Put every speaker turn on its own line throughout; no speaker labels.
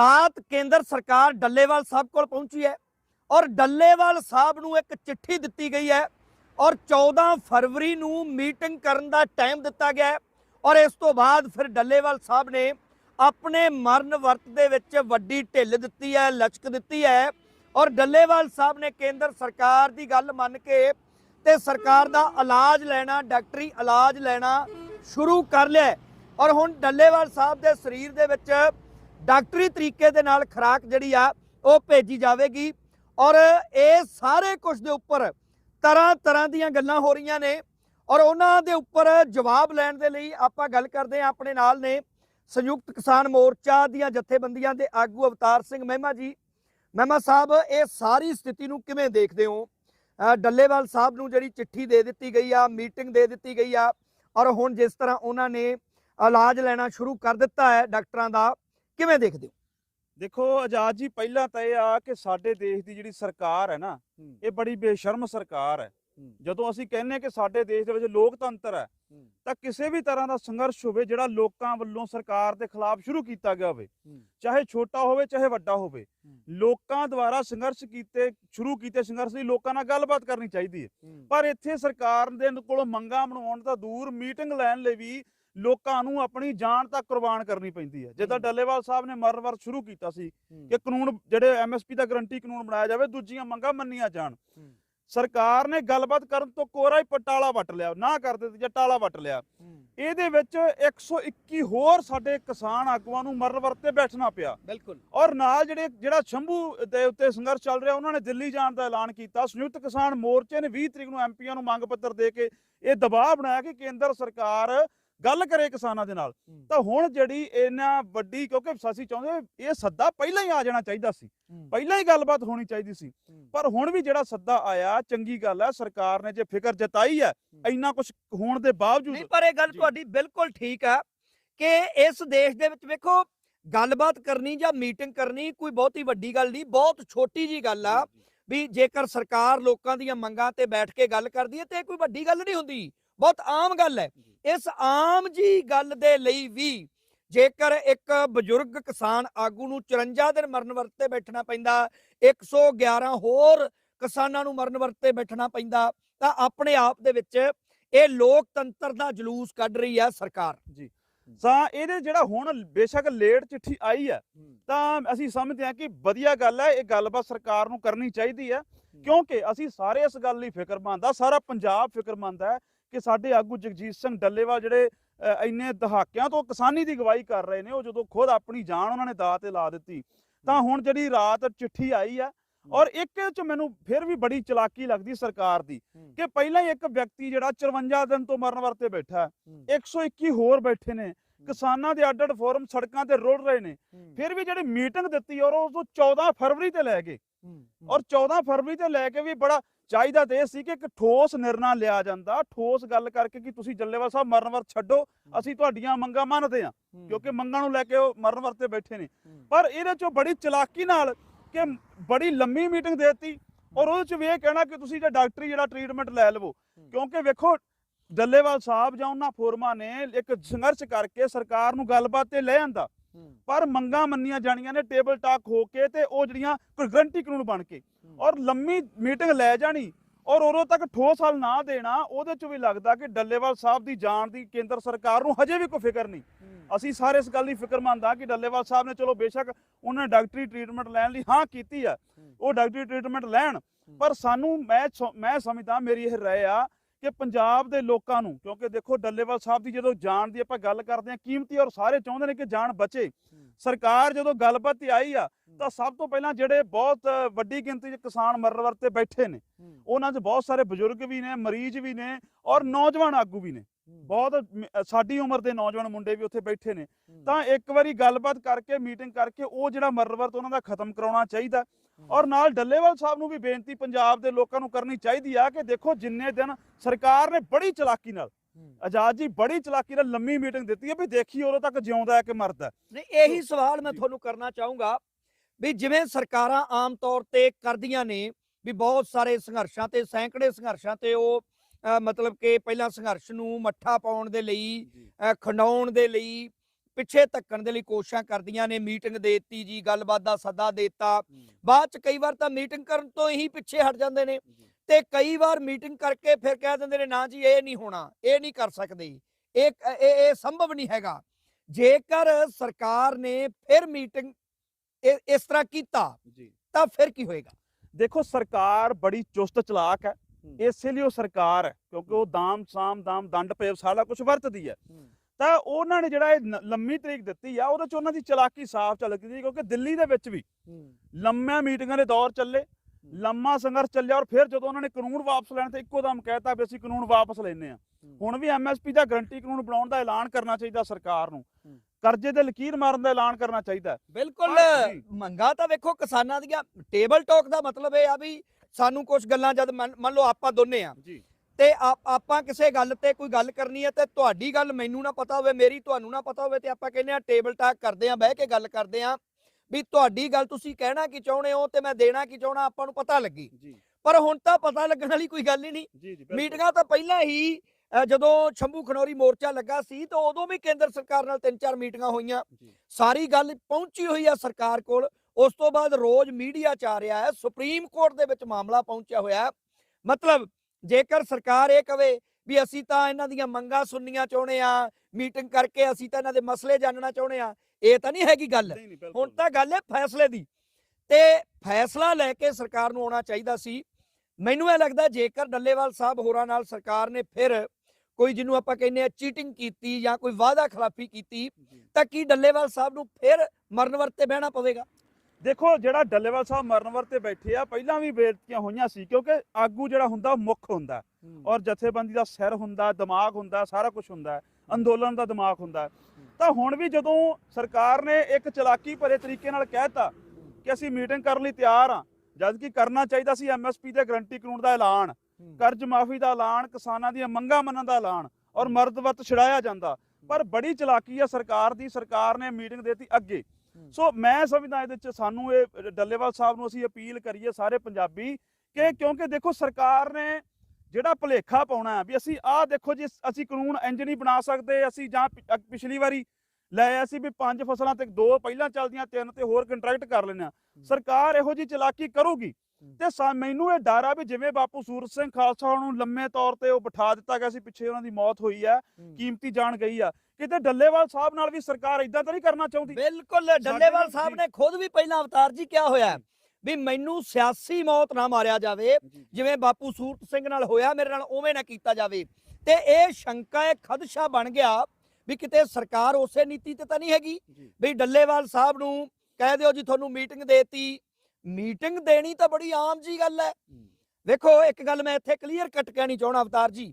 ਰਾਤ ਕੇਂਦਰ ਸਰਕਾਰ ਡੱਲੇਵਾਲ ਸਾਹਿਬ ਕੋਲ ਪਹੁੰਚੀ ਹੈ ਔਰ ਡੱਲੇਵਾਲ ਸਾਹਿਬ ਨੂੰ ਇੱਕ ਚਿੱਠੀ ਦਿੱਤੀ ਗਈ ਹੈ ਔਰ 14 ਫਰਵਰੀ ਨੂੰ ਮੀਟਿੰਗ ਕਰਨ ਦਾ ਟਾਈਮ ਦਿੱਤਾ ਗਿਆ ਔਰ ਇਸ ਤੋਂ ਬਾਅਦ ਫਿਰ ਡੱਲੇਵਾਲ ਸਾਹਿਬ ਨੇ ਆਪਣੇ ਮਰਨ ਵਰਤ ਦੇ ਵਿੱਚ ਵੱਡੀ ਢਿੱਲ ਦਿੱਤੀ ਹੈ, ਲਚਕ ਦਿੱਤੀ ਹੈ ਔਰ ਡੱਲੇਵਾਲ ਸਾਹਿਬ ਨੇ ਕੇਂਦਰ ਸਰਕਾਰ ਦੀ ਗੱਲ ਮੰਨ ਕੇ ਤੇ ਸਰਕਾਰ ਦਾ ਇਲਾਜ ਲੈਣਾ, ਡਾਕਟਰੀ ਇਲਾਜ ਲੈਣਾ ਸ਼ੁਰੂ ਕਰ ਲਿਆ ਔਰ ਹੁਣ ਡੱਲੇਵਾਲ ਸਾਹਿਬ ਦੇ ਸਰੀਰ ਦੇ ਵਿੱਚ ਡਾਕਟਰੀ ਤਰੀਕੇ ਦੇ ਨਾਲ ਖੁਰਾਕ ਜਿਹੜੀ ਆ, ਉਹ ਭੇਜੀ ਜਾਵੇਗੀ। ਔਰ ਇਹ ਸਾਰੇ ਕੁਝ ਦੇ ਉੱਪਰ ਤਰ੍ਹਾਂ ਤਰ੍ਹਾਂ ਦੀਆਂ ਗੱਲਾਂ ਹੋ ਰਹੀਆਂ ਨੇ। ਔਰ ਉਹਨਾਂ ਦੇ ਉੱਪਰ ਜਵਾਬ ਲੈਣ ਦੇ ਲਈ ਆਪਾਂ ਗੱਲ ਕਰਦੇ ਹਾਂ ਆਪਣੇ ਨਾਲ ਨੇ ਸੰਯੁਕਤ ਕਿਸਾਨ ਮੋਰਚਾ ਦੀਆਂ ਜਥੇਬੰਦੀਆਂ ਦੇ ਆਗੂ ਅਵਤਾਰ ਸਿੰਘ ਮਹਿਮਾ ਜੀ। ਮਹਿਮਾ ਸਾਹਿਬ, ਇਹ ਸਾਰੀ ਸਥਿਤੀ ਨੂੰ ਕਿਵੇਂ ਦੇਖਦੇ ਹੋ? ਡੱਲੇਵਾਲ ਸਾਹਿਬ ਨੂੰ ਜਿਹੜੀ ਚਿੱਠੀ ਦੇ ਦਿੱਤੀ ਗਈ ਆ, ਮੀਟਿੰਗ ਦੇ ਦਿੱਤੀ ਗਈ ਆ। ਔਰ ਹੁਣ ਜਿਸ ਤਰ੍ਹਾਂ ਉਹਨਾਂ ਨੇ ਇਲਾਜ ਲੈਣਾ ਸ਼ੁਰੂ ਕਰ ਦਿੱਤਾ ਹੈ ਡਾਕਟਰਾਂ ਦਾ ਕਿਵੇਂ ਦੇਖਦੇ ਹੋ?
ਦੇਖੋ ਆਜ਼ਾਦ ਜੀ ਪਹਿਲਾਂ ਤਾਂ ਇਹ ਆ ਕਿ ਸਾਡੇ ਦੇਸ਼ ਦੀ ਜਿਹੜੀ ਸਰਕਾਰ ਹੈ ਨਾ ਇਹ ਬੜੀ ਬੇਸ਼ਰਮ ਸਰਕਾਰ ਹੈ। ਜਦੋਂ ਅਸੀਂ ਕਹਿੰਨੇ ਕਿ ਸਾਡੇ ਦੇਸ਼ ਦੇ ਵਿੱਚ ਲੋਕਤੰਤਰ ਹੈ ਤਾਂ ਕਿਸੇ ਵੀ ਤਰ੍ਹਾਂ ਦਾ ਸੰਘਰਸ਼ ਹੋਵੇ ਜਿਹੜਾ ਲੋਕਾਂ ਵੱਲੋਂ ਸਰਕਾਰ ਦੇ ਖਿਲਾਫ ਸ਼ੁਰੂ ਕੀਤਾ ਗਿਆ ਹੋਵੇ ਚਾਹੇ ਛੋਟਾ ਹੋਵੇ ਚਾਹੇ ਵੱਡਾ ਹੋਵੇ ਲੋਕਾਂ ਦੁਆਰਾ ਸੰਘਰਸ਼ ਕੀਤੇ ਸ਼ੁਰੂ ਕੀਤੇ ਸੰਘਰਸ਼ ਲਈ ਲੋਕਾਂ ਨਾਲ ਗੱਲਬਾਤ ਕਰਨੀ ਚਾਹੀਦੀ ਹੈ। ਪਰ ਇੱਥੇ ਸਰਕਾਰ ਦੇ ਕੋਲੋਂ ਮੰਗਾਂ ਬਣਾਉਣ ਦਾ ਦੂਰ ਮੀਟਿੰਗ ਲੈਣ ਲਈ ਵੀ ਲੋਕਾਂ ਨੂੰ ਆਪਣੀ ਜਾਨ ਤੱਕ ਕੁਰਬਾਨ ਕਰਨੀ ਪੈਂਦੀ ਹੈ। ਜਿੱਦਾਂ। ਡੱਲੇਵਾਲ ਸਾਹਿਬ ਨੇ ਮਰਨ ਵਰਤ ਸ਼ੁਰੂ ਕੀਤਾ ਸੀ ਕਿ ਕਾਨੂੰਨ ਜਿਹੜੇ ਐਮਐਸਪੀ ਦਾ ਗਰੰਟੀ ਕਾਨੂੰਨ ਬਣਾਇਆ ਜਾਵੇ ਦੂਜੀਆਂ ਮੰਗਾਂ ਮੰਨੀਆਂ ਜਾਣ। ਸਰਕਾਰ ਨੇ ਗੱਲਬਾਤ ਕਰਨ ਤੋਂ ਕੋਰਾ ਹੀ ਪਟਾਲਾ ਵੱਟ ਲਿਆ ਨਾ ਕਰ ਦਿੱਤੀ ਜਾਂ ਟਾਲਾ ਵੱਟ ਲਿਆ। ਇਹਦੇ ਵਿੱਚ 121 ਹੋਰ ਸਾਡੇ ਕਿਸਾਨ ਆਗੂਆਂ ਨੂੰ ਮਰਨ ਵਰਤ ਤੇ ਬੈਠਣਾ ਪਿਆ।
ਬਿਲਕੁਲ।
ਔਰ ਨਾਲ ਜਿਹੜੇ ਜਿਹੜਾ ਸ਼ੰਭੂ ਦੇ ਉੱਤੇ ਸੰਘਰਸ਼ ਚੱਲ ਰਿਹਾ ਉਹਨਾਂ ਨੇ ਦਿੱਲੀ ਜਾਣ ਦਾ ਐਲਾਨ ਕੀਤਾ। ਸੰਯੁਕਤ ਕਿਸਾਨ ਮੋਰਚੇ ਨੇ 20 ਤਰੀਕ ਨੂੰ ਐਮਪੀਆਂ ਨੂੰ ਮੰਗ ਪੱਤਰ ਦੇ ਕੇ ਇਹ ਦਬਾਅ ਬਣਾਇਆ ਕਿ ਕੇਂਦਰ ਸਰਕਾਰ ਗੱਲ ਕਰੇ ਕਿਸਾਨਾਂ ਦੇ ਨਾਲ ਤਾਂ ਹੁਣ ਜਿਹੜੀ ਇਹਨਾਂ ਵੱਡੀ ਕਿਉਂਕਿ ਅਸੀਂ ਚਾਹੁੰਦੇ ਇਹ ਸੱਦਾ ਪਹਿਲਾਂ ਹੀ ਆ ਜਾਣਾ ਚਾਹੀਦਾ ਸੀ। ਪਹਿਲਾਂ ਹੀ ਗੱਲਬਾਤ ਹੋਣੀ ਚਾਹੀਦੀ ਸੀ। ਪਰ ਹੁਣ ਵੀ ਜਿਹੜਾ ਸੱਦਾ ਆਇਆ ਚੰਗੀ ਗੱਲ ਹੈ ਸਰਕਾਰ ਨੇ ਜੇ ਫਿਕਰ ਜਤਾਈ ਹੈ ਇੰਨਾ ਕੁਝ ਹੋਣ ਦੇ ਬਾਵਜੂਦ
ਨਹੀਂ ਪਰ ਇਹ ਗੱਲ। ਤੁਹਾਡੀ ਬਿਲਕੁਲ ਠੀਕ ਆ ਕਿ ਇਸ ਦੇਸ਼ ਦੇ ਵਿੱਚ ਵੇਖੋ ਗੱਲਬਾਤ ਕਰਨੀ ਜਾਂ ਮੀਟਿੰਗ ਕਰਨੀ ਕੋਈ ਬਹੁਤੀ ਵੱਡੀ ਗੱਲ ਨਹੀਂ ਬਹੁਤ ਛੋਟੀ ਜੀ ਗੱਲ ਆ ਵੀ ਜੇਕਰ ਸਰਕਾਰ ਲੋਕਾਂ ਦੀਆਂ ਮੰਗਾਂ ਤੇ ਬੈਠ ਕੇ ਗੱਲ ਕਰਦੀ ਹੈ ਤੇ ਇਹ ਕੋਈ ਵੱਡੀ ਗੱਲ ਨਹੀਂ ਹੁੰਦੀ। ਬਹੁਤ ਆਮ ਗੱਲ ਹੈ। ਇਸ ਆਮ ਜੀ ਗੱਲ ਦੇ ਲਈ ਵੀ ਜੇਕਰ ਇੱਕ ਬਜ਼ੁਰਗ ਕਿਸਾਨ ਆਗੂ ਨੂੰ 54 ਦਿਨ ਮਰਨ ਵਰਤ ਬੈਠਣਾ ਪੈਂਦਾ 111 ਹੋਰ ਕਿਸਾਨਾਂ ਨੂੰ ਮਰਨ ਵਰਤ ਤੇ ਬੈਠਣਾ ਪੈਂਦਾ ਤਾਂ ਆਪਣੇ ਆਪ ਦੇ ਵਿੱਚ ਇਹ ਲੋਕਤੰਤਰ ਦਾ ਜਲੂਸ ਕੱਢ ਰਹੀ ਹੈ ਸਰਕਾਰ।
ਤਾਂ ਇਹਦੇ ਜਿਹੜਾ ਹੁਣ ਬੇਸ਼ੱਕ ਲੇਟ ਚਿੱਠੀ ਆਈ ਹੈ ਤਾਂ ਅਸੀਂ ਸਮਝਦੇ ਹਾਂ ਕਿ ਵਧੀਆ ਗੱਲ ਹੈ ਇਹ ਗੱਲਬਾਤ ਸਰਕਾਰ ਨੂੰ ਕਰਨੀ ਚਾਹੀਦੀ ਹੈ ਕਿਉਂਕਿ ਅਸੀਂ ਸਾਰੇ ਇਸ ਗੱਲ ਲਈ ਫਿਕਰਮੰਦ ਆ ਸਾਰਾ ਪੰਜਾਬ ਫਿਕਰਮੰਦ ਹੈ ਕਿ ਸਾਡੇ ਆਗੂ ਜਗਜੀਤ ਸਿੰਘ ਡੱਲੇਵਾਲ ਜਿਹੜੇ ਇੰਨੇ ਦਹਾਕਿਆਂ ਤੋਂ ਕਿਸਾਨੀ ਦੀ ਗਵਾਹੀ ਕਰ ਰਹੇ ਨੇ ਉਹ ਜਦੋਂ ਖੁਦ ਆਪਣੀ ਜਾਨ ਉਹਨਾਂ ਨੇ ਦਾਅ ਤੇ ਲਾ ਦਿੱਤੀ ਤਾਂ ਹੁਣ ਜਿਹੜੀ ਰਾਤ ਚਿੱਠੀ ਆਈ ਹੈ। ਔਰ ਇੱਕ ਇਹ ਚ ਮੈਨੂੰ ਫਿਰ ਵੀ ਬੜੀ ਚਲਾਕੀ ਲੱਗਦੀ ਸਰਕਾਰ ਦੀ ਕਿ ਪਹਿਲਾਂ ਹੀ ਇੱਕ ਵਿਅਕਤੀ ਜਿਹੜਾ 54 ਦਿਨ ਤੋਂ ਮਰਨ ਵਰਤੇ ਬੈਠਾ ਹੈ। 121 ਹੋਰ ਬੈਠੇ ਨੇ ਕਿਸਾਨਾਂ ਦੇ ਅੱਡ ਅੱਡ ਫੋਰਮ ਸੜਕਾਂ ਤੇ ਰੁੜ ਰਹੇ ਨੇ ਫਿਰ ਵੀ ਜਿਹੜੀ ਮੀਟਿੰਗ ਦਿੱਤੀ ਔਰ ਉਸ ਤੋਂ 14 ਫਰਵਰੀ ਤੇ ਲੈ ਗਏ ਔਰ 14 ਫਰਵਰੀ ਤੇ ਲੈ ਕੇ ਵੀ ਬੜਾ ਚਾਹੀਦਾ ਤੇ ਇਹ ਸੀ ਕਿ ਇੱਕ ਠੋਸ ਨਿਰਣਾ ਲਿਆ ਜਾਂਦਾ ਠੋਸ ਗੱਲ ਕਰਕੇ ਕਿ ਤੁਸੀਂ ਜੱਲੇਵਾਲ ਸਾਹਿਬ ਮਰਨ ਵਰਤ ਛੱਡੋ ਅਸੀਂ ਤੁਹਾਡੀਆਂ ਮੰਗਾਂ ਮੰਨਦੇ ਹਾਂ ਕਿਉਂਕਿ ਮੰਗਾਂ ਨੂੰ ਲੈ ਕੇ ਉਹ ਮਰਨ ਵਰਤੇ ਬੈਠੇ ਨੇ। ਪਰ ਇਹਦੇ ਚੋਂ ਬੜੀ ਚਲਾਕੀ ਨਾਲ ਕਿ ਬੜੀ ਲੰਮੀ ਮੀਟਿੰਗ ਦੇਤੀ ਔਰ ਉਹਦੇ ਚ ਵੀ ਇਹ ਕਹਿਣਾ ਕਿ ਤੁਸੀਂ ਜੇ ਡਾਕਟਰੀ ਜਿਹੜਾ ਟ੍ਰੀਟਮੈਂਟ ਲੈ ਲਵੋ ਕਿਉਂਕਿ ਵੇਖੋ ਡੱਲੇਵਾਲ ਸਾਹਿਬ ਜਾਂ ਉਹਨਾਂ ਫੋਰਮਾਂ ਨੇ ਇੱਕ ਸੰਘਰਸ਼ ਕਰਕੇ ਸਰਕਾਰ ਨੂੰ ਗੱਲਬਾਤ ਤੇ ਲੈ ਆਂਦਾ। ਪਰ ਮੰਗਾਂ ਮੰਨੀਆਂ ਜਾਣੀਆਂ ਨੇ ਟੇਬਲ ਟਾਕ ਹੋ ਕੇ ਤੇ ਉਹ ਜਿਹੜੀਆਂ ਗਰੰਟੀ ਕਾਨੂੰਨ ਬਣ ਕੇ। ਔਰ ਲੰਮੀ ਮੀਟਿੰਗ ਲੈ ਜਾਣੀ ਔਰ ਉਦੋਂ ਤੱਕ ਠੋਸ ਹੱਲ ਨਾ ਦੇਣਾ ਉਹਦੇ ਚ ਵੀ ਲੱਗਦਾ ਕਿ ਡੱਲੇਵਾਲ ਸਾਹਿਬ ਦੀ ਜਾਨ ਦੀ ਕੇਂਦਰ ਸਰਕਾਰ ਨੂੰ ਹਜੇ ਵੀ ਕੋਈ ਫਿਕਰ ਨਹੀਂ। ਅਸੀਂ ਸਾਰੇ ਇਸ ਗੱਲ ਦੀ ਫਿਕਰਮੰਦ ਆ ਕਿ ਡੱਲੇਵਾਲ ਸਾਹਿਬ ਨੇ ਚਲੋ ਬੇਸ਼ੱਕ ਉਹਨਾਂ ਨੇ ਡਾਕਟਰੀ ਟ੍ਰੀਟਮੈਂਟ ਲੈਣ ਲਈ ਹਾਂ ਕੀਤੀ ਆ ਉਹ ਡਾਕਟਰੀ ਟ੍ਰੀਟਮੈਂਟ ਲੈਣ ਪਰ ਸਾਨੂੰ ਮੈਂ ਮੈਂ ਸਮਝਦਾ ਮੇਰੀ ਇਹ ਰਾਏ ਆ ਕਿ ਪੰਜਾਬ ਦੇ ਲੋਕਾਂ ਨੂੰ ਕਿਉਂਕਿ ਦੇਖੋ ਡੱਲੇਵਾਲ ਸਾਹਿਬ ਦੀ ਜਦੋਂ ਜਾਨ ਦੀ ਆਪਾਂ ਗੱਲ ਕਰਦੇ ਆ ਕੀਮਤੀ ਔਰ ਸਾਰੇ ਚਾਹੁੰਦੇ ਨੇ ਕਿ ਜਾਨ ਬਚੇ। ਸਰਕਾਰ ਜਦੋਂ ਗੱਲਬਾਤ ਤੇ ਆਈ ਆ ਤਾਂ ਸਭ ਤੋਂ ਪਹਿਲਾਂ ਜਿਹੜੇ ਬਹੁਤ ਵੱਡੀ ਗਿਣਤੀ 'ਚ ਕਿਸਾਨ ਮਰਨ ਵਰਤੇ ਬੈਠੇ ਨੇ ਉਹਨਾਂ 'ਚ ਬਹੁਤ ਸਾਰੇ ਬਜ਼ੁਰਗ ਵੀ ਨੇ ਮਰੀਜ਼ ਵੀ ਨੇ ਔਰ ਨੌਜਵਾਨ ਆਗੂ ਵੀ ਨੇ। ਬਹੁਤ ਸਾਡੀ ਉਮਰ ਦੇ ਨੌਜਵਾਨ ਮੁੰਡੇ ਵੀ ਉੱਥੇ ਬੈਠੇ ਨੇ। ਤਾਂ ਇੱਕ ਵਾਰੀ ਗੱਲਬਾਤ ਕਰਕੇ ਮੀਟਿੰਗ ਕਰਕੇ ਉਹ ਜਿਹੜਾ ਮਰਨ ਵਰਤ ਉਹਨਾਂ ਦਾ ਖਤਮ ਕਰਾਉਣਾ ਚਾਹੀਦਾ। ਔਰ ਨਾਲ ਡੱਲੇਵਾਲ ਸਾਹਿਬ ਨੂੰ ਵੀ ਬੇਨਤੀ ਪੰਜਾਬ ਦੇ ਲੋਕਾਂ ਨੂੰ ਕਰਨੀ ਚਾਹੀਦੀ ਆ ਕਿ ਦੇਖੋ ਜਿੰਨੇ ਦਿਨ ਸਰਕਾਰ ਨੇ ਬੜੀ ਚਲਾਕੀ ਨਾਲ ਆਜ਼ਾਦ ਜੀ ਬੜੀ ਚਲਾਕੀ ਨਾਲ ਲੰਮੀ ਮੀਟਿੰਗ ਦਿੱਤੀ ਹੈ ਵੀ ਦੇਖੀ ਉਦੋਂ ਤੱਕ ਜਿਉਂਦਾ ਹੈ ਕਿ ਮਰਦਾ।
ਨਹੀਂ ਇਹੀ ਸਵਾਲ ਮੈਂ ਤੁਹਾਨੂੰ ਕਰਨਾ ਚਾਹੂੰਗਾ ਵੀ ਜਿਵੇਂ ਸਰਕਾਰਾਂ ਆਮ ਤੌਰ ਤੇ ਕਰਦੀਆਂ ਨੇ ਵੀ ਬਹੁਤ ਸਾਰੇ ਸੰਘਰਸ਼ਾਂ ਤੇ ਸੈਂਕੜੇ ਸੰਘਰਸ਼ਾਂ ਤੇ ਉਹ ਮਤਲਬ ਕਿ ਪਹਿਲਾਂ ਸੰਘਰਸ਼ ਨੂੰ ਮੱਠਾ ਪਾਉਣ ਦੇ ਲਈ ਖੰਡਾਉਣ ਦੇ ਲਈ ਪਿੱਛੇ ਧੱਕਣ ਦੇ ਲਈ ਕੋਸ਼ਿਸ਼ਾਂ ਕਰਦੀਆਂ ਨੇ ਮੀਟਿੰਗ ਦੇਤੀ ਜੀ ਗੱਲਬਾਤ ਦਾ ਸੱਦਾ ਦੇਤਾ। ਬਾਅਦ ਚ ਕਈ ਵਾਰ ਤਾਂ ਮੀਟਿੰਗ ਕਰਨ ਤੋਂ ਹੀ ਪਿੱਛੇ ਹਟ ਜਾਂਦੇ ਨੇ ਤੇ ਕਈ ਵਾਰ ਮੀਟਿੰਗ ਕਰਕੇ ਫਿਰ ਕਹਿ ਦਿੰਦੇ ਨੇ ਨਾ ਜੀ ਇਹ ਨਹੀਂ ਹੋਣਾ ਇਹ ਨਹੀਂ ਕਰ ਸਕਦੇ। ਇਹ ਇਹ ਇਹ ਸੰਭਵ ਨਹੀਂ ਹੈਗਾ। ਜੇਕਰ ਸਰਕਾਰ ਨੇ ਫਿਰ ਮੀਟਿੰਗ ਇਸ ਤਰ੍ਹਾਂ ਕੀਤਾ ਤਾਂ ਫਿਰ ਕੀ ਹੋਏਗਾ?
ਦੇਖੋ ਸਰਕਾਰ ਬੜੀ ਚੁਸਤ ਚਲਾਕ ਹੂੰ। ਇਸੇ ਲਈ ਉਹ ਸਰਕਾਰ ਹੈ ਕਿਉਂਕਿ ਉਹ ਦਾਮ ਸਾਮ ਦਾਮ ਦੰਡ ਪੇਵ ਸਾਰਾ ਕੁਝ ਵਰਤਦੀ ਹੈ। ਤਾਂ ਉਹਨਾਂ ਨੇ ਜਿਹੜਾ ਇਹ ਲੰਮੀ ਤਰੀਕ ਦਿੱਤੀ ਆ ਉਹਦੇ ਚ ਉਹਨਾਂ ਦੀ ਚਲਾਕੀ ਸਾਫ਼ ਝਲਕਦੀ ਹੈ ਕਿਉਂਕਿ ਦਿੱਲੀ ਦੇ ਵਿੱਚ ਵੀ ਲੰਮੀਆਂ ਮੀਟਿੰਗਾਂ ਦੇ ਦੌਰ ਚੱਲੇ ਲੰਮਾ ਸੰਘਰਸ਼ ਚੱਲਿਆ ਔਰ ਫਿਰ ਜਦੋਂ ਉਹਨਾਂ ਨੇ ਕਾਨੂੰਨ ਵਾਪਸ ਲੈਣ ਤੇ ਇੱਕੋ ਦਮ ਕਹਿਤਾ ਵੀ ਅਸੀਂ ਕਾਨੂੰਨ ਵਾਪਸ ਲੈਨੇ ਆ ਹੁਣ ਵੀ ਐਮਐਸਪੀ ਦਾ ਗਰੰਟੀ ਕਾਨੂੰਨ ਬਣਾਉਣ ਦਾ ਐਲਾਨ ਕਰਨਾ ਚਾਹੀਦਾ ਸਰਕਾਰ ਨੂੰ। ਕਰਜ਼ੇ ਦੇ ਲਕੀਰ ਮਾਰਨ ਦਾ ਐਲਾਨ ਕਰਨਾ ਚਾਹੀਦਾ।
ਬਿਲਕੁਲ। ਮੰਗਾ ਤਾਂ ਵੇਖੋ ਕਿਸਾਨਾਂ ਦੀਆਂ ਟੇਬਲ ਟਾਕ ਦਾ ਮਤਲਬ ਇਹ ਆ ਵੀ ਸਾਨੂੰ ਕੁਝ ਗੱਲਾਂ ਜਦ ਮੰਨ ਲਓ ਆਪਾਂ ਦੋਨੇ ਆ। ਤੇ ਆਪ- ਕਿਸੇ ਗੱਲ ਤੇ ਕੋਈ ਗੱਲ ਕਰਨੀ ਹੈ ਤੇ ਤੁਹਾਡੀ ਗੱਲ ਮੈਨੂੰ ਨਾ ਪਤਾ ਹੋਵੇ ਮੇਰੀ ਤੁਹਾਨੂੰ ਨਾ ਪਤਾ ਹੋਵੇ ਤੇ ਆਪਾਂ ਕਹਿੰਦੇ ਆ ਟੇਬਲ ਟਾਕ ਕਰਦੇ ਆ ਬਹਿ ਕੇ ਗੱਲ ਕਰਦੇ ਆ ਵੀ ਤੁਹਾਡੀ ਗੱਲ ਤੁਸੀਂ ਕਹਿਣਾ ਕੀ ਚਾਹੁੰਦੇ ਹੋ ਤੇ ਮੈਂ ਦੇਣਾ ਕੀ ਚਾਹਣਾ ਆਪਾਂ ਨੂੰ ਪਤਾ ਲੱਗੇ। ਪਰ ਹੁਣ ਤਾਂ ਪਤਾ ਲੱਗਣ ਵਾਲੀ ਕੋਈ ਗੱਲ ਹੀ ਨਹੀਂ। ਮੀਟਿੰਗਾਂ ਤਾਂ ਪਹਿਲਾਂ ਹੀ ਜਦੋਂ ਸ਼ੰਭੂ ਖਨੌਰੀ ਮੋਰਚਾ ਲੱਗਾ ਸੀ ਤਾਂ ਉਦੋਂ ਵੀ ਕੇਂਦਰ ਸਰਕਾਰ ਨਾਲ ਤਿੰਨ ਚਾਰ ਮੀਟਿੰਗਾਂ ਹੋਈਆਂ। ਸਾਰੀ ਗੱਲ ਪਹੁੰਚੀ ਹੋਈ ਆ ਸਰਕਾਰ ਕੋਲ। ਉਸ ਤੋਂ ਬਾਅਦ ਰੋਜ਼ ਮੀਡੀਆ ਚ ਆ ਰਿਹਾ ਹੈ ਸੁਪਰੀਮ ਕੋਰਟ ਦੇ ਵਿੱਚ ਮਾਮਲਾ ਪਹੁੰਚਿਆ ਹੋਇਆ ਹੈ। ਮਤਲਬ ਜੇਕਰ ਸਰਕਾਰ ਇਹ ਕਵੇ ਵੀ ਅਸੀਂ ਤਾਂ ਇਹਨਾਂ ਦੀਆਂ ਮੰਗਾਂ ਸੁਣਨੀਆਂ ਚਾਹੁੰਦੇ ਆ ਮੀਟਿੰਗ ਕਰਕੇ ਅਸੀਂ ਤਾਂ ਇਹਨਾਂ ਦੇ ਮਸਲੇ ਜਾਣਨਾ ਚਾਹੁੰਦੇ ਆ ਇਹ ਤਾਂ ਨਹੀਂ ਹੈਗੀ ਗੱਲ। ਹੁਣ ਤਾਂ ਗੱਲ ਹੈ ਫੈਸਲੇ ਦੀ। ਤੇ ਫੈਸਲਾ ਲੈ ਕੇ ਸਰਕਾਰ ਨੂੰ ਆਉਣਾ ਚਾਹੀਦਾ ਸੀ। ਮੈਨੂੰ ਇਹ ਲੱਗਦਾ ਜੇਕਰ ਡੱਲੇਵਾਲ ਸਾਹਿਬ ਹੋਰਾਂ ਨਾਲ ਸਰਕਾਰ ਨੇ ਫਿਰ ਕੋਈ ਜਿਹਨੂੰ ਆਪਾਂ ਕਹਿੰਦੇ ਆ ਚੀਟਿੰਗ ਕੀਤੀ ਜਾਂ ਕੋਈ ਵਾਅਦਾ ਖਿਲਾਫੀ ਕੀਤੀ। ਤਾਂ ਕੀ ਡੱਲੇਵਾਲ ਸਾਹਿਬ ਨੂੰ ਫਿਰ ਮਰਨ ਵਰਤੇ ਬਹਿਣਾ ਪਵੇਗਾ?
ਦੇਖੋ ਜਿਹੜਾ ਡੱਲੇਵਾਲ ਸਾਹਿਬ ਮਰਨਵਰ ਤੇ ਬੈਠੇ ਆ ਪਹਿਲਾਂ ਵੀ ਬੇਇੱਜ਼ਤੀਆਂ ਹੋਈਆਂ ਸੀ ਕਿਉਂਕਿ ਆਗੂ ਜਿਹੜਾ ਹੁੰਦਾ ਮੁੱਖ ਹੁੰਦਾ ਔਰ ਜਥੇਬੰਦੀ ਦਾ ਸਿਰ ਹੁੰਦਾ ਦਿਮਾਗ ਹੁੰਦਾ ਸਾਰਾ ਕੁਝ ਹੁੰਦਾ ਅੰਦੋਲਨ ਦਾ ਦਿਮਾਗ ਹੁੰਦਾ। ਤਾਂ ਹੁਣ ਵੀ ਜਦੋਂ ਸਰਕਾਰ ਨੇ ਇੱਕ ਚਲਾਕੀ ਭਰੇ ਤਰੀਕੇ ਨਾਲ ਕਹਿਤਾ ਕਿ ਅਸੀਂ ਮੀਟਿੰਗ ਕਰਨ ਲਈ ਤਿਆਰ ਆ ਜਦ ਕਿ ਕਰਨਾ ਚਾਹੀਦਾ ਸੀ ਐਮਐਸਪੀ ਦੇ ਗਰੰਟੀ ਕਾਨੂੰਨ ਦਾ ਐਲਾਨ ਕਰਜ਼ ਮਾਫੀ ਦਾ ਐਲਾਨ ਕਿਸਾਨਾਂ ਦੀਆਂ ਮੰਗਾਂ ਮੰਨਣ ਦਾ ਐਲਾਨ ਔਰ ਮਰਦਵਤ ਛਡਾਇਆ ਜਾਂਦਾ। ਪਰ ਬੜੀ ਚਲਾਕੀ ਆ ਸਰਕਾਰ ਦੀ ਸਰਕਾਰ ਨੇ ਮੀਟਿੰਗ ਦੇਤੀ ਅੱਗੇ। ਸੋ ਮੈਂ ਸਮਝਦਾ ਇਹਦੇ ਚ ਸਾਨੂੰ ਇਹ ਡੱਲੇਵਾਲ ਸਾਹਿਬ ਨੂੰ ਅਸੀਂ ਅਪੀਲ ਕਰੀਏ ਸਾਰੇ ਪੰਜਾਬੀ ਕਿ ਕਿਉਂਕਿ ਦੇਖੋ ਸਰਕਾਰ ਨੇ ਜਿਹੜਾ ਭੁਲੇਖਾ ਪਾਉਣਾ ਹੈ ਵੀ ਅਸੀਂ ਆਹ ਦੇਖੋ ਜੀ ਅਸੀਂ ਕਾਨੂੰਨ ਇੰਜ ਨਹੀਂ ਬਣਾ ਸਕਦੇ ਅਸੀਂ ਜਾਂ ਪਿਛਲੀ ਵਾਰੀ ਲੈ ਆਏ ਸੀ ਵੀ ਪੰਜ ਫਸਲਾਂ ਤੇ ਦੋ ਪਹਿਲਾਂ ਚੱਲਦੀਆਂ ਤਿੰਨ ਤੇ ਹੋਰ ਕੰਟਰੈਕਟ ਕਰ ਲੈਣਾ ਸਰਕਾਰ ਇਹੋ ਜੀ ਚਲਾਕੀ ਕਰੂਗੀ ਤੇ ਮੈਨੂੰ ਇਹ ਡਰ ਆ ਵੀ ਜਿਵੇਂ ਬਾਪੂ ਸੂਰਤ ਸਿੰਘ ਖਾਲਸਾ ਨੂੰ ਲੰਮੇ ਤੌਰ ਤੇ ਉਹ ਬਿਠਾ ਦਿੱਤਾ ਗਿਆ ਸੀ ਪਿੱਛੇ ਉਹਨਾਂ ਦੀ ਮੌਤ ਹੋਈ ਆ ਕੀਮਤੀ ਜਾਨ ਗਈ ਆ। ਕਿਤੇ ਡੱਲੇਵਾਲ ਸਾਹਿਬ ਨਾਲ ਵੀ ਸਰਕਾਰ ਇਦਾਂ ਤਾਂ ਨਹੀਂ ਕਰਨਾ ਚਾਹੁੰਦੀ।
ਬਿਲਕੁਲ ਡੱਲੇਵਾਲ ਸਾਹਿਬ। ਨੇ ਖੁਦ ਵੀ ਪਹਿਲਾਂ ਅਵਤਾਰ ਜੀ ਕਿਹਾ ਹੋਇਆ ਵੀ ਮੈਨੂੰ ਸਿਆਸੀ ਮੌਤ ਨਾ ਮਾਰਿਆ ਜਾਵੇ ਜਿਵੇਂ ਬਾਪੂ ਸੂਰਤ ਸਿੰਘ ਨਾਲ ਹੋਇਆ ਮੇਰੇ ਨਾਲ ਉਵੇਂ ਨਾ ਕੀਤਾ ਜਾਵੇ। ਤੇ ਇਹ ਸ਼ੰਕਾ ਇਹ ਖਦਸ਼ਾ ਬਣ ਗਿਆ ਵੀ ਕਿਤੇ ਸਰਕਾਰ ਉਸੇ ਨੀਤੀ ਤੇ ਤਾਂ ਨਹੀਂ ਹੈਗੀ ਵੀ ਡੱਲੇਵਾਲ ਸਾਹਿਬ ਨੂੰ ਕਹਿ ਦਿਓ ਜੀ ਤੁਹਾਨੂੰ ਮੀਟਿੰਗ ਦੇਤੀ। ਮੀਟਿੰਗ ਦੇਣੀ ਤਾਂ ਬੜੀ ਆਮ ਜੀ ਗੱਲ ਹੈ। ਵੇਖੋ ਇੱਕ ਗੱਲ ਮੈਂ ਇੱਥੇ ਕਲੀਅਰ ਕੱਟ ਕਹਿਣੀ ਚਾਹਣਾ ਅਵਤਾਰ ਜੀ।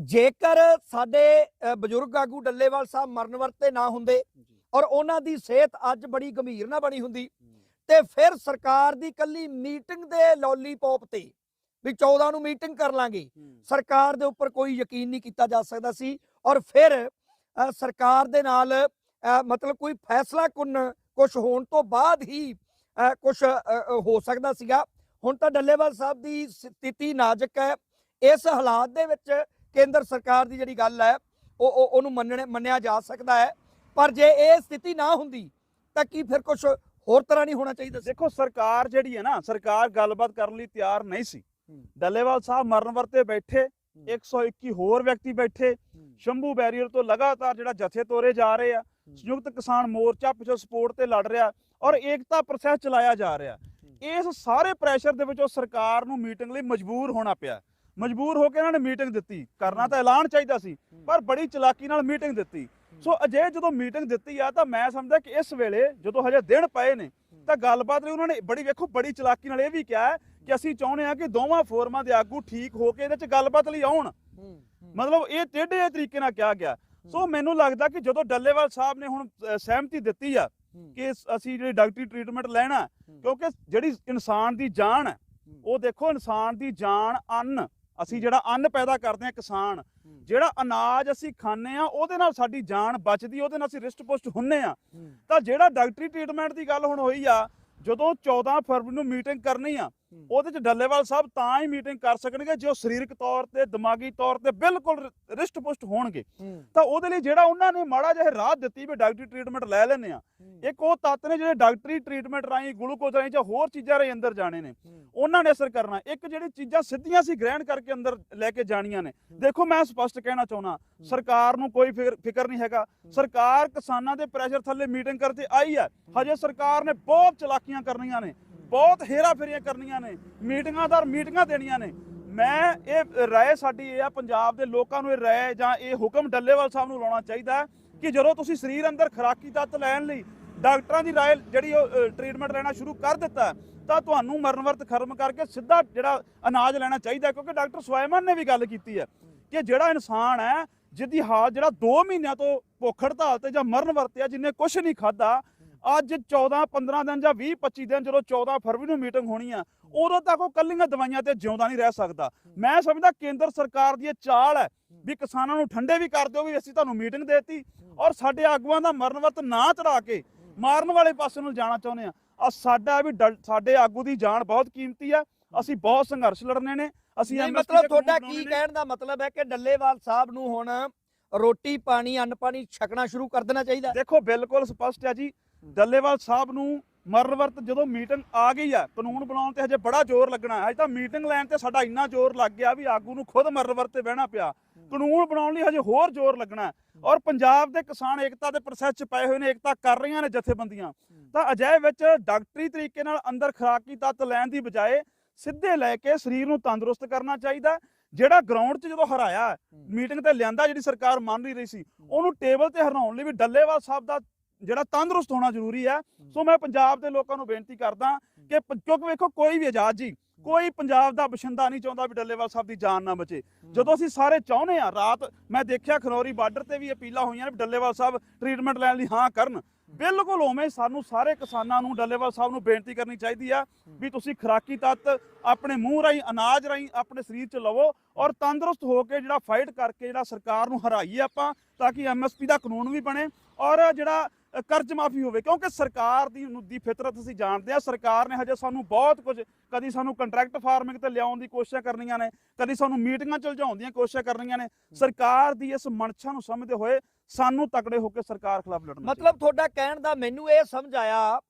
ਜੇਕਰ ਸਾਡੇ ਬਜ਼ੁਰਗ ਆਗੂ ਡੱਲੇਵਾਲ ਸਾਹਿਬ ਮਰਨ ਵਰਤੇ ਨਾ ਹੁੰਦੇ ਔਰ ਉਹਨਾਂ ਦੀ ਸਿਹਤ ਅੱਜ ਬੜੀ ਗੰਭੀਰ ਨਾ ਬਣੀ ਹੁੰਦੀ ਤੇ ਫਿਰ ਸਰਕਾਰ ਦੀ ਕੱਲੀ ਮੀਟਿੰਗ ਦੇ ਲੋਲੀਪੌਪ ਤੇ ਵੀ 14 ਨੂੰ ਮੀਟਿੰਗ ਕਰ ਲਾਂਗੇ ਸਰਕਾਰ ਦੇ ਉੱਪਰ ਕੋਈ ਯਕੀਨ ਨਹੀਂ ਕੀਤਾ ਜਾ ਸਕਦਾ ਸੀ ਔਰ ਫਿਰ ਸਰਕਾਰ ਦੇ ਨਾਲ ਮਤਲਬ ਕੋਈ ਫੈਸਲਾ ਕੁਨ ਕੁਝ ਹੋਣ ਤੋਂ ਬਾਅਦ ਹੀ ਕੁਝ ਹੋ ਸਕਦਾ ਸੀਗਾ। ਹੁਣ ਤਾਂ ਡੱਲੇਵਾਲ ਸਾਹਿਬ ਦੀ ਸਥਿਤੀ ਨਾਜ਼ੁਕ ਹੈ। ਇਸ ਹਾਲਾਤ ਦੇ ਵਿੱਚ ਕੇਂਦਰ ਸਰਕਾਰ ਦੀ ਜਿਹੜੀ ਗੱਲ ਹੈ ਉਹ ਉਹ- ਉਹਨੂੰ ਮੰਨਣੇ ਮੰਨਿਆ ਜਾ ਸਕਦਾ ਹੈ। ਪਰ ਜੇ ਇਹ ਸਥਿਤੀ ਨਾ ਹੁੰਦੀ ਤਾਂ ਕੀ ਫਿਰ ਕੁਝ ਹੋਰ ਤਰ੍ਹਾਂ ਨਹੀਂ ਹੋਣਾ ਚਾਹੀਦਾ
ਦੇਖੋ ਸਰਕਾਰ ਜਿਹੜੀ ਹੈ ਨਾ ਸਰਕਾਰ ਗੱਲਬਾਤ ਕਰਨ ਲਈ ਤਿਆਰ ਨਹੀਂ ਸੀ। ਡੱਲੇਵਾਲ ਸਾਹਿਬ ਮਰਨ ਵਰਤੇ ਬੈਠੇ 121 ਹੋਰ ਵਿਅਕਤੀ ਬੈਠੇ ਸ਼ੰਭੂ ਬੈਰੀਅਰ ਤੋਂ ਲਗਾਤਾਰ ਜਿਹੜਾ ਜਥੇ ਤੋਰੇ ਜਾ ਰਹੇ ਆ ਸੰਯੁਕਤ ਕਿਸਾਨ ਮੋਰਚਾ ਪਿੱਛੋਂ ਸਪੋਰਟ ਤੇ ਲੜ ਰਿਹਾ ਔਰ ਏਕਤਾ ਪ੍ਰੋਸੈਸ ਚਲਾਇਆ ਜਾ ਰਿਹਾ। ਇਸ ਸਾਰੇ ਪ੍ਰੈਸ਼ਰ ਦੇ ਵਿੱਚੋਂ ਸਰਕਾਰ ਨੂੰ ਮੀਟਿੰਗ ਲਈ ਮਜਬੂਰ ਹੋਣਾ ਪਿਆ। ਮਜਬੂਰ ਹੋ ਕੇ ਇਹਨਾਂ ਨੇ ਮੀਟਿੰਗ ਦਿੱਤੀ। ਕਰਨਾ ਤਾਂ ਐਲਾਨ ਚਾਹੀਦਾ ਸੀ, ਪਰ ਬੜੀ ਚਲਾਕੀ ਨਾਲ ਮੀਟਿੰਗ ਦਿੱਤੀ। ਸੋ ਅਜੇ ਜਦੋਂ ਮੀਟਿੰਗ ਦਿੱਤੀ ਆ, ਤਾਂ ਮੈਂ ਸਮਝਦਾ ਕਿ ਇਸ ਵੇਲੇ ਜਦੋਂ ਹਜੇ ਦਿਨ ਪਏ ਨੇ, ਤਾਂ ਗੱਲਬਾਤ ਲਈ ਉਹਨਾਂ ਨੇ ਬੜੀ, ਵੇਖੋ, ਬੜੀ ਚਲਾਕੀ ਨਾਲ ਇਹ ਵੀ ਕਿਹਾ ਕਿ ਅਸੀਂ ਚਾਹੁੰਦੇ ਹਾਂ ਕਿ ਦੋਵਾਂ ਫੋਰਮਾਂ ਦੇ ਆਗੂ ਠੀਕ ਹੋ ਕੇ ਇਹਦੇ 'ਚ ਗੱਲਬਾਤ ਲਈ ਆਉਣ। ਮਤਲਬ ਇਹ ਟੇਢੇ ਤਰੀਕੇ ਨਾਲ ਕਿਹਾ ਗਿਆ। ਸੋ ਮੈਨੂੰ ਲੱਗਦਾ ਕਿ ਜਦੋਂ ਡੱਲੇਵਾਲ ਸਾਹਿਬ ਨੇ ਹੁਣ ਸਹਿਮਤੀ ਦਿੱਤੀ ਆ ਕਿ ਅਸੀਂ ਜਿਹੜੀ ਡਾਕਟਰੀ ਟ੍ਰੀਟਮੈਂਟ ਲੈਣਾ, ਕਿਉਂਕਿ ਜਿਹੜੀ ਇਨਸਾਨ ਦੀ ਜਾਨ ਹੈ, ਉਹ ਦੇਖੋ ਇਨਸਾਨ ਦੀ ਜਾਨ ਅੰਨ ਅਸੀਂ ਜਿਹੜਾ ਅੰਨ ਪੈਦਾ ਕਰਦੇ ਆ ਕਿਸਾਨ ਜਿਹੜਾ ਅਨਾਜ ਅਸੀਂ ਖਾਂਦੇ ਆ ਉਹਦੇ ਨਾਲ ਸਾਡੀ ਜਾਨ ਬਚਦੀ ਉਹਦੇ ਨਾਲ ਅਸੀਂ ਰਿਸ਼ਟ ਪੁਸ਼ਟ ਹੁੰਨੇ ਆ ਤਾਂ ਜਿਹੜਾ ਡਾਕਟਰੀ ਟ੍ਰੀਟਮੈਂਟ ਦੀ ਗੱਲ ਹੁਣ ਹੋਈ ਆ ਜਦੋਂ 14 ਫਰਵਰੀ ਨੂੰ ਮੀਟਿੰਗ ਕਰਨੀ ਆ ਉਹਦੇ ਚ ਡੱਲੇਵਾਲ ਸਾਹਿਬ ਤਾਂ ਹੀ ਮੀਟਿੰਗ ਕਰ ਸਕਣਗੇ ਜੇ ਉਹ ਸਰੀਰਕ ਤੌਰ ਤੇ ਦਿਮਾਗੀ ਤੌਰ ਤੇ ਬਿਲਕੁਲ ਰਿਸ਼ਟ ਪੁਸ਼ਟ ਹੋਣਗੇ। ਤਾਂ ਉਹਦੇ ਲਈ ਜਿਹੜਾ ਉਹਨਾਂ ਨੇ ਮਾੜਾ ਜਿਹਾ ਰਾਹ ਦਿੱਤੀ ਵੀ ਡਾਕਟਰੀ ਟ੍ਰੀਟਮੈਂਟ ਲੈ ਲੈਣੇ ਆ ਇੱਕ ਉਹ ਤੱਤ ਨੇ ਜਿਹੜੇ ਡਾਕਟਰੀ ਟ੍ਰੀਟਮੈਂਟ ਰਾਹੀਂ ਗਲੂਕੋਜ਼ ਰਾਹੀਂ ਜਾਂ ਹੋਰ ਚੀਜ਼ਾਂ ਰਾਹੀਂ ਅੰਦਰ ਜਾਣੇ ਨੇ। ਉਹਨਾਂ ਨੇ ਅਸਰ ਕਰਨਾ। ਇੱਕ ਜਿਹੜੀ ਚੀਜ਼ਾਂ ਸਿੱਧੀਆਂ ਸੀ ਗ੍ਰਹਿਣ ਕਰਕੇ ਅੰਦਰ ਲੈ ਕੇ ਜਾਣੀਆਂ ਨੇ। ਦੇਖੋ ਮੈਂ ਸਪਸ਼ਟ ਕਹਿਣਾ ਚਾਹੁੰਦਾ ਸਰਕਾਰ ਨੂੰ ਕੋਈ ਫਿਕਰ ਨਹੀਂ ਹੈਗਾ। ਸਰਕਾਰ ਕਿਸਾਨਾਂ ਦੇ ਪ੍ਰੈਸ਼ਰ ਥੱਲੇ ਮੀਟਿੰਗ ਕਰਤੇ ਆਈ ਹੈ। ਹਜੇ ਸਰਕਾਰ ਨੇ ਬਹੁਤ ਚਲਾਕੀਆਂ ਕਰਨੀਆਂ ਨੇ। ਬਹੁਤ ਹੇਰਾ ਫੇਰੀਆਂ ਕਰਨੀਆਂ ਨੇ, ਮੀਟਿੰਗਾਂ ਦਰ ਮੀਟਿੰਗਾਂ ਦੇਣੀਆਂ ਨੇ। ਮੈਂ ਇਹ ਰਾਏ ਸਾਡੀ ਇਹ ਆ, ਪੰਜਾਬ ਦੇ ਲੋਕਾਂ ਨੂੰ ਇਹ ਰਾਏ ਜਾਂ ਇਹ ਹੁਕਮ ਡੱਲੇਵਾਲ ਸਾਹਿਬ ਨੂੰ ਲਾਉਣਾ ਚਾਹੀਦਾ ਕਿ ਜਦੋਂ ਤੁਸੀਂ ਸਰੀਰ ਅੰਦਰ ਖੁਰਾਕੀ ਤੱਤ ਲੈਣ ਲਈ ਡਾਕਟਰਾਂ ਦੀ ਰਾਏ ਜਿਹੜੀ ਉਹ ਟ੍ਰੀਟਮੈਂਟ ਲੈਣਾ ਸ਼ੁਰੂ ਕਰ ਦਿੱਤਾ ਤਾਂ ਤੁਹਾਨੂੰ ਮਰਨ ਵਰਤ ਖਰਮ ਕਰਕੇ ਸਿੱਧਾ ਜਿਹੜਾ ਅਨਾਜ ਲੈਣਾ ਚਾਹੀਦਾ ਕਿਉਂਕਿ ਡਾਕਟਰ ਸਵਾਇਮਨ ਨੇ ਵੀ ਗੱਲ ਕੀਤੀ ਹੈ ਕਿ ਜਿਹੜਾ ਇਨਸਾਨ ਹੈ, ਜਿਹਦੀ ਹਾਲ ਜਿਹੜਾ 2 ਮਹੀਨਿਆਂ ਤੋਂ ਭੁੱਖ ਹੜਤਾਲ ਤੇ ਜਾਂ ਮਰਨ ਵਰਤਿਆ ਜਿੰਨੇ ਕੁਝ ਨਹੀਂ ਖਾਦਾ ਅੱਜ 14 15 ਦਿਨ ਜਾਂ 20 25 ਦਿਨ ਜਦੋਂ 14 ਫਰਵਰੀ ਨੂੰ ਮੀਟਿੰਗ ਹੋਣੀ ਆ ਉਦੋਂ ਤੱਕ ਉਹ ਕੱਲੀਆਂ ਦਵਾਈਆਂ ਤੇ ਜਿਉਂਦਾ ਨਹੀਂ ਰਹਿ ਸਕਦਾ। ਮੈਂ ਸਮਝਦਾ ਕੇਂਦਰ ਸਰਕਾਰ ਦੀ ਇਹ ਚਾਲ ਹੈ ਵੀ ਕਿਸਾਨਾਂ ਨੂੰ ਠੰਡੇ ਵੀ ਕਰ ਦਿਓ ਵੀ ਅਸੀਂ ਤੁਹਾਨੂੰ ਮੀਟਿੰਗ ਦੇਤੀ ਔਰ ਸਾਡੇ ਆਗੂਆਂ ਦਾ ਮਰਨ ਵਰਤ ਨਾ ਚੜਾ ਕੇ ਮਾਰਨ ਵਾਲੇ ਪਾਸੇ ਨੂੰ ਜਾਣਾ ਚਾਹੁੰਦੇ ਆ। ਆ ਸਾਡਾ ਵੀ ਸਾਡੇ ਆਗੂ ਦੀ ਜਾਨ ਬਹੁਤ ਕੀਮਤੀ ਆ। ਅਸੀਂ ਬਹੁਤ ਸੰਘਰਸ਼ ਲੜਨੇ ਨੇ। ਅਸੀਂ
ਮਤਲਬ ਤੁਹਾਡਾ ਕੀ। ਕਹਿਣ ਦਾ ਮਤਲਬ ਹੈ ਕਿ ਡੱਲੇਵਾਲ ਸਾਹਿਬ ਨੂੰ ਹੁਣ ਰੋਟੀ ਪਾਣੀ ਅੰਨ ਪਾਣੀ ਛਕਣਾ ਸ਼ੁਰੂ ਕਰ ਦੇਣਾ ਚਾਹੀਦਾ?
ਦੇਖੋ ਬਿਲਕੁਲ ਸਪਸ਼ਟ ਹੈ ਜੀ। ਡੱਲੇਵਾਲ ਸਾਹਿਬ ਨੂੰ ਮਰਨ ਵਰਤ ਜਦੋਂ ਮੀਟਿੰਗ ਆ ਗਈ ਆ, ਕਾਨੂੰਨ ਬਣਾਉਣ ਤੇ ਹਜੇ ਬੜਾ ਜ਼ੋਰ ਲੱਗਣਾ ਹੈ। ਹਜੇ ਤਾਂ ਮੀਟਿੰਗ ਲੈਣ ਤੇ ਸਾਡਾ ਇੰਨਾ ਜ਼ੋਰ ਲੱਗ ਗਿਆ ਵੀ ਆਗੂ ਨੂੰ ਖੁਦ ਮਰਨ ਵਰਤ ਤੇ ਬਹਿਣਾ ਪਿਆ। ਕਾਨੂੰਨ ਬਣਾਉਣ ਲਈ ਹਜੇ ਹੋਰ ਜ਼ੋਰ ਲੱਗਣਾ ਔਰ ਪੰਜਾਬ ਦੇ ਕਿਸਾਨ ਏਕਤਾ ਦੇ ਪ੍ਰੋਸੈਸ 'ਚ ਪਏ ਹੋਏ ਨੇ, ਏਕਤਾ ਕਰ ਰਹੀਆਂ ਨੇ ਜਥੇਬੰਦੀਆਂ। ਤਾਂ ਅਜਿਹੇ ਵਿੱਚ ਡਾਕਟਰੀ ਤਰੀਕੇ ਨਾਲ ਅੰਦਰ ਖੁਰਾਕੀ ਤੱਤ ਲੈਣ ਦੀ ਬਜਾਏ ਸਿੱਧੇ ਲੈ ਕੇ ਸਰੀਰ ਨੂੰ ਤੰਦਰੁਸਤ ਕਰਨਾ ਚਾਹੀਦਾ ਜਿਹੜਾ ਗਰਾਊਂਡ 'ਚ ਜਦੋਂ ਹਰਾਇਆ, ਮੀਟਿੰਗ ਤੇ ਲਿਆਂਦਾ ਜਿਹੜੀ ਸਰਕਾਰ ਮੰਨ ਨਹੀਂ ਰਹੀ ਸੀ, ਉਹਨੂੰ ਟੇਬਲ ਤੇ ਹਰਾਉਣ ਲਈ ਵੀ ਡੱਲੇਵਾਲ ਸਾਹਿਬ ਦਾ ਜਿਹੜਾ ਤੰਦਰੁਸਤ ਹੋਣਾ ਜ਼ਰੂਰੀ ਹੈ। ਸੋ ਮੈਂ ਪੰਜਾਬ ਦੇ ਲੋਕਾਂ ਨੂੰ ਬੇਨਤੀ ਕਰਦਾ ਕਿ ਕਿਉਂਕਿ ਵੇਖੋ ਕੋਈ ਵੀ ਆਜ਼ਾਦ ਜੀ ਕੋਈ ਪੰਜਾਬ ਦਾ ਬਸ਼ਿੰਦਾ ਨਹੀਂ ਚਾਹੁੰਦਾ ਵੀ ਡੱਲੇਵਾਲ ਸਾਹਿਬ ਦੀ ਜਾਨ ਨਾ ਬਚੇ। ਜਦੋਂ ਅਸੀਂ ਸਾਰੇ ਚਾਹੁੰਦੇ ਆ ਰਾਤ ਮੈਂ ਦੇਖਿਆ ਖਨੌਰੀ ਬਾਰਡਰ ਤੇ ਵੀ ਅਪੀਲਾਂ ਹੋਈਆਂ ਨੇ ਵੀ ਡੱਲੇਵਾਲ ਸਾਹਿਬ ਟ੍ਰੀਟਮੈਂਟ ਲੈਣ ਲਈ ਹਾਂ ਕਰਨ। ਬਿਲਕੁਲ ਉਵੇਂ ਸਾਨੂੰ ਸਾਰੇ ਕਿਸਾਨਾਂ ਨੂੰ ਡੱਲੇਵਾਲ ਸਾਹਿਬ ਨੂੰ ਬੇਨਤੀ ਕਰਨੀ ਚਾਹੀਦੀ ਆ ਵੀ ਤੁਸੀਂ ਖੁਰਾਕੀ ਤੱਤ ਆਪਣੇ ਮੂੰਹ ਰਾਹੀਂ ਅਨਾਜ ਰਾਹੀਂ ਆਪਣੇ ਸਰੀਰ 'ਚ ਲਵੋ ਔਰ ਤੰਦਰੁਸਤ ਹੋ ਕੇ ਜਿਹੜਾ ਫਾਈਟ ਕਰਕੇ ਜਿਹੜਾ ਸਰਕਾਰ ਨੂੰ ਹਰਾਈਏ ਆਪਾਂ ਤਾਂ ਕਿ ਐਮਐਸਪੀ ਦਾ ਕਾਨੂੰਨ ਵੀ ਬਣੇ ਔਰ ਜਿਹੜਾ ਕਰਜ਼ ਮਾਫੀ ਹੋਵੇ ਕਿਉਂਕਿ ਸਰਕਾਰ ਦੀ ਦੀ ਫਿਤਰਤ ਅਸੀਂ ਜਾਣਦੇ ਆ ਸਰਕਾਰ ਨੇ ਹਜੇ ਸਾਨੂੰ ਬਹੁਤ ਕੁਝ ਕਦੀ ਸਾਨੂੰ ਕੰਟਰੈਕਟ ਫਾਰਮਿੰਗ ਤੇ ਲਿਆਉਣ ਦੀ ਕੋਸ਼ਿਸ਼ਾਂ ਕਰਨੀਆਂ ਨੇ ਕਦੀ ਸਾਨੂੰ ਮੀਟਿੰਗਾਂ ਚਲਜਾਉਣ ਦੀਆਂ ਕੋਸ਼ਿਸ਼ਾਂ ਕਰਨੀਆਂ ਨੇ ਸਰਕਾਰ ਦੀ ਇਸ ਮਨਸ਼ਾ ਨੂੰ ਸਮਝਦੇ ਹੋਏ ਸਾਨੂੰ ਤਕੜੇ ਹੋ ਕੇ ਸਰਕਾਰ ਖਿਲਾਫ ਲੜਨਾ
ਮਤਲਬ ਤੁਹਾਡਾ ਕਹਿਣ ਦਾ ਮੈਨੂੰ ਇਹ ਸਮਝ ਆਇਆ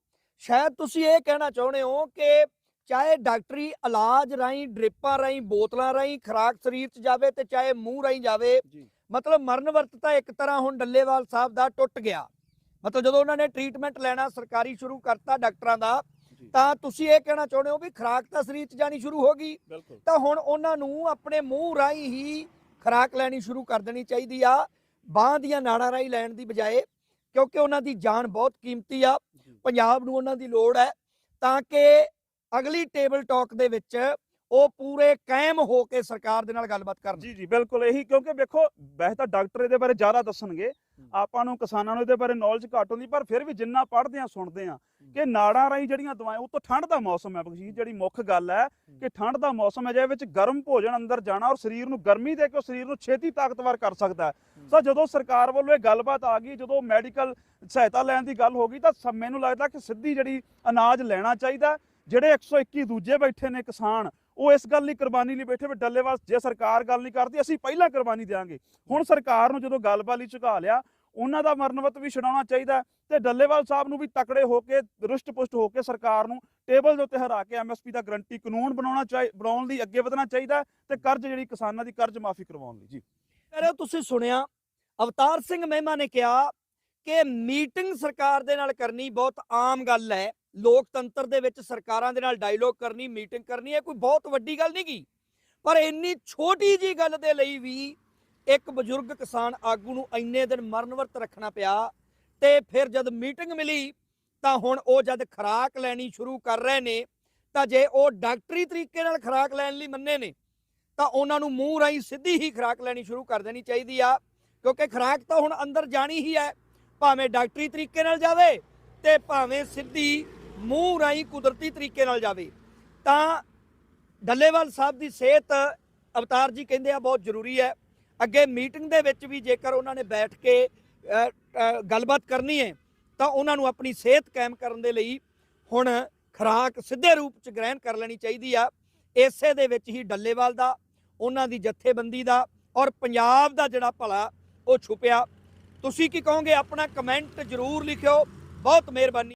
ਸ਼ਾਇਦ ਤੁਸੀਂ ਇਹ ਕਹਿਣਾ ਚਾਹੁੰਦੇ ਹੋ ਕਿ ਚਾਹੇ ਡਾਕਟਰੀ ਇਲਾਜ ਰਾਹੀਂ ਡ੍ਰਿਪਾਂ ਰਾਹੀਂ ਬੋਤਲਾਂ ਰਾਹੀਂ ਖਰਾਕ ਸਰੀਰ 'ਚ ਜਾਵੇ ਤੇ ਚਾਹੇ ਮੂੰਹ ਰਾਹੀਂ ਜਾਵੇ ਮਤਲਬ ਮਰਨ ਵਰਤ ਤਾਂ ਇੱਕ ਤਰ੍ਹਾਂ ਹੁਣ ਡੱਲੇਵਾਲ ਸਾਹਿਬ ਦਾ ਟੁੱਟ ਗਿਆ। ਮਤਲਬ ਜਦੋਂ ਉਹਨਾਂ ਨੇ ਟ੍ਰੀਟਮੈਂਟ ਲੈਣਾ ਸਰਕਾਰੀ ਸ਼ੁਰੂ ਕਰਤਾ ਡਾਕਟਰਾਂ ਦਾ ਤਾਂ ਤੁਸੀਂ ਇਹ ਕਹਿਣਾ ਚਾਹੁੰਦੇ ਹੋ ਵੀ ਖਰਾਕ ਤਾਂ ਸਰੀਰ 'ਚ ਜਾਣੀ ਸ਼ੁਰੂ ਹੋ ਗਈ। ਤਾਂ ਹੁਣ ਉਹਨਾਂ ਨੂੰ ਆਪਣੇ ਮੂੰਹ ਰਾਹੀਂ ਹੀ ਖਰਾਕ ਲੈਣੀ ਸ਼ੁਰੂ ਕਰ ਦੇਣੀ ਚਾਹੀਦੀ ਆ ਬਾਹ ਦੀਆਂ ਨਾੜਾਂ ਰਾਹੀਂ ਲੈਣ ਦੀ ਬਜਾਏ ਕਿਉਂਕਿ ਉਹਨਾਂ ਦੀ ਜਾਨ ਬਹੁਤ ਕੀਮਤੀ ਆ ਪੰਜਾਬ ਨੂੰ ਉਹਨਾਂ ਦੀ ਲੋੜ ਹੈ ਤਾਂ ਕਿ ਅਗਲੀ ਟੇਬਲ ਟਾਕ ਦੇ ਵਿੱਚ ਉਹ ਪੂਰੇ ਕਾਇਮ ਹੋ ਕੇ ਸਰਕਾਰ ਦੇ ਨਾਲ ਗੱਲਬਾਤ ਕਰਨ।
ਜੀ ਜੀ ਬਿਲਕੁਲ ਇਹੀ ਕਿਉਂਕਿ ਵੇਖੋ ਵੈਸੇ ਤਾਂ ਡਾਕਟਰ ਇਹਦੇ ਬਾਰੇ ਜ਼ਿਆਦਾ ਦੱਸਣਗੇ ਆਪਾਂ ਨੂੰ ਕਿਸਾਨਾਂ ਨੂੰ ਇਹਦੇ ਬਾਰੇ ਨੌਲੇਜ ਘੱਟ ਹੁੰਦੀ ਪਰ ਫਿਰ ਵੀ ਜਿੰਨਾ ਪੜ੍ਹਦੇ ਆ ਸੁਣਦੇ ਆ ਕਿ ਨਾੜਾਂ ਰਾਹੀਂ ਜਿਹੜੀਆਂ ਦਵਾਈਆਂ ਉਹ ਤੋਂ ਠੰਡ ਦਾ ਮੌਸਮ ਹੈ ਬਖਸ਼ੀਸ਼ ਜਿਹੜੀ ਮੁੱਖ ਗੱਲ ਹੈ ਕਿ ਠੰਡ ਦਾ ਮੌਸਮ ਹੈ ਜਿਹਦੇ ਵਿੱਚ ਗਰਮ ਭੋਜਨ ਅੰਦਰ ਜਾਣਾ ਔਰ ਸਰੀਰ ਨੂੰ ਗਰਮੀ ਦੇ ਕੇ ਉਹ ਸਰੀਰ ਨੂੰ ਛੇਤੀ ਤਾਕਤਵਰ ਕਰ ਸਕਦਾ ਹੈ। ਤਾਂ ਜਦੋਂ ਸਰਕਾਰ ਵੱਲੋਂ ਇਹ ਗੱਲਬਾਤ ਆ ਗਈ ਜਦੋਂ ਮੈਡੀਕਲ ਸਹਾਇਤਾ ਲੈਣ ਦੀ ਗੱਲ ਹੋ ਗਈ ਤਾਂ ਸ- ਮੈਨੂੰ ਲੱਗਦਾ ਕਿ ਸਿੱਧੀ ਜਿਹੜੀ ਅਨਾਜ ਲੈਣਾ ਚਾਹੀਦਾ ਜਿਹੜੇ 121 ਦੂਜੇ ਬੈਠੇ ਨੇ ਕਿਸਾਨ ਉਹ ਇਸ ਗੱਲ ਲਈ ਕੁਰਬਾਨੀ ਲਈ ਬੈਠੇ ਵੀ ਡੱਲੇਵਾਲ ਜੇ ਸਰਕਾਰ ਗੱਲ ਨਹੀਂ ਕਰਦੀ ਅਸੀਂ ਪਹਿਲਾਂ ਕੁਰਬਾਨੀ ਦੇਵਾਂਗੇ ਹੁਣ ਸਰਕਾਰ ਨੂੰ ਜਦੋਂ ਗੱਲਬਾਤ ਲਈ ਝੁਕਾ ਲਿਆ ਉਹਨਾਂ ਦਾ ਮਰਨਵਤ ਵੀ ਛਡਾਉਣਾ ਚਾਹੀਦਾ ਤੇ ਡੱਲੇਵਾਲ ਸਾਹਿਬ ਨੂੰ ਵੀ ਤਕੜੇ ਹੋ ਕੇ ਰਿਸ਼ਟ ਪੁਸ਼ਟ ਹੋ ਕੇ ਸਰਕਾਰ ਨੂੰ ਟੇਬਲ ਦੇ ਉੱਤੇ ਹਰਾ ਕੇ ਐਮਐਸਪੀ ਦਾ ਗਰੰਟੀ ਕਾਨੂੰਨ ਬਣਾਉਣਾ ਚਾਹੀ, ਬਣਾਉਣ ਲਈ ਅੱਗੇ ਵਧਣਾ ਚਾਹੀਦਾ ਤੇ ਕਰਜ਼ ਜਿਹੜੀ ਕਿਸਾਨਾਂ ਦੀ ਕਰਜ਼ ਮਾਫੀ ਕਰਵਾਉਣ ਲਈ, ਜੀ।
ਕਹਿ ਤੁਸੀਂ ਸੁਣਿਆ, ਅਵਤਾਰ ਸਿੰਘ ਮਹਿਮਾ ਨੇ ਕਿਹਾ ਕਿ ਮੀਟਿੰਗ ਸਰਕਾਰ ਦੇ ਨਾਲ ਕਰਨੀ ਬਹੁਤ ਆਮ ਗੱਲ ਹੈ, ਲੋਕਤੰਤਰ ਦੇ ਵਿੱਚ ਸਰਕਾਰਾਂ ਦੇ ਨਾਲ ਡਾਇਲੋਗ ਕਰਨੀ, ਮੀਟਿੰਗ ਕਰਨੀ ਇਹ ਕੋਈ ਬਹੁਤ ਵੱਡੀ ਗੱਲ ਨਹੀਂ ਗੀ। ਪਰ ਇੰਨੀ ਛੋਟੀ ਜੀ ਗੱਲ ਦੇ ਲਈ ਵੀ ਇੱਕ ਬਜ਼ੁਰਗ ਕਿਸਾਨ ਆਗੂ ਨੂੰ ਇੰਨੇ ਦਿਨ ਮਰਨ ਵਰਤ ਰੱਖਣਾ ਪਿਆ ਤੇ ਫਿਰ ਜਦ ਮੀਟਿੰਗ ਮਿਲੀ ਤਾਂ ਹੁਣ ਉਹ ਜਦ ਖਰਾਕ ਲੈਣੀ ਸ਼ੁਰੂ ਕਰ ਰਹੇ ਨੇ, ਤਾਂ ਜੇ ਉਹ ਡਾਕਟਰੀ ਤਰੀਕੇ ਨਾਲ ਖਰਾਕ ਲੈਣ ਲਈ ਮੰਨੇ ਨੇ, ਤਾਂ ਉਹਨਾਂ ਨੂੰ ਮੂੰਹ ਰਾਹੀਂ ਸਿੱਧੀ ਹੀ ਖਰਾਕ ਲੈਣੀ ਸ਼ੁਰੂ ਕਰ ਦੇਣੀ ਚਾਹੀਦੀ ਆ, ਕਿਉਂਕਿ ਖਰਾਕ ਤਾਂ ਹੁਣ ਅੰਦਰ ਜਾਣੀ ਹੀ ਹੈ, ਭਾਵੇਂ ਡਾਕਟਰੀ ਤਰੀਕੇ ਨਾਲ ਜਾਵੇ ਤੇ ਭਾਵੇਂ ਸਿੱਧੀ ਮੂੰਹ ਰਾਹੀਂ ਕੁਦਰਤੀ ਤਰੀਕੇ ਨਾਲ ਜਾਵੇ। ਤਾਂ ਡੱਲੇਵਾਲ ਸਾਹਿਬ ਦੀ ਸਿਹਤ ਅਵਤਾਰ ਜੀ ਕਹਿੰਦੇ ਆ ਬਹੁਤ ਜ਼ਰੂਰੀ ਹੈ। ਅੱਗੇ ਮੀਟਿੰਗ ਦੇ ਵਿੱਚ ਵੀ ਜੇਕਰ ਉਹਨਾਂ ਨੇ ਬੈਠ ਕੇ ਗੱਲਬਾਤ ਕਰਨੀ ਹੈ, ਤਾਂ ਉਹਨਾਂ ਨੂੰ ਆਪਣੀ ਸਿਹਤ ਕਾਇਮ ਕਰਨ ਦੇ ਲਈ ਹੁਣ ਖਰਾਕ ਸਿੱਧੇ ਰੂਪ ਚ ਗ੍ਰਹਿਣ ਕਰ ਲੈਣੀ ਚਾਹੀਦੀ ਆ। ਇਸੇ ਦੇ ਵਿੱਚ ਹੀ ਡੱਲੇਵਾਲ ਦਾ, ਉਹਨਾਂ ਦੀ ਜਥੇਬੰਦੀ ਦਾ ਔਰ ਪੰਜਾਬ ਦਾ ਜਿਹੜਾ ਭਲਾ, ਉਹ ਛੁਪਿਆ। ਤੁਸੀਂ ਕੀ ਕਹੋਗੇ? ਆਪਣਾ ਕਮੈਂਟ ਜ਼ਰੂਰ ਲਿਖਿਓ। ਬਹੁਤ ਮਿਹਰਬਾਨੀ।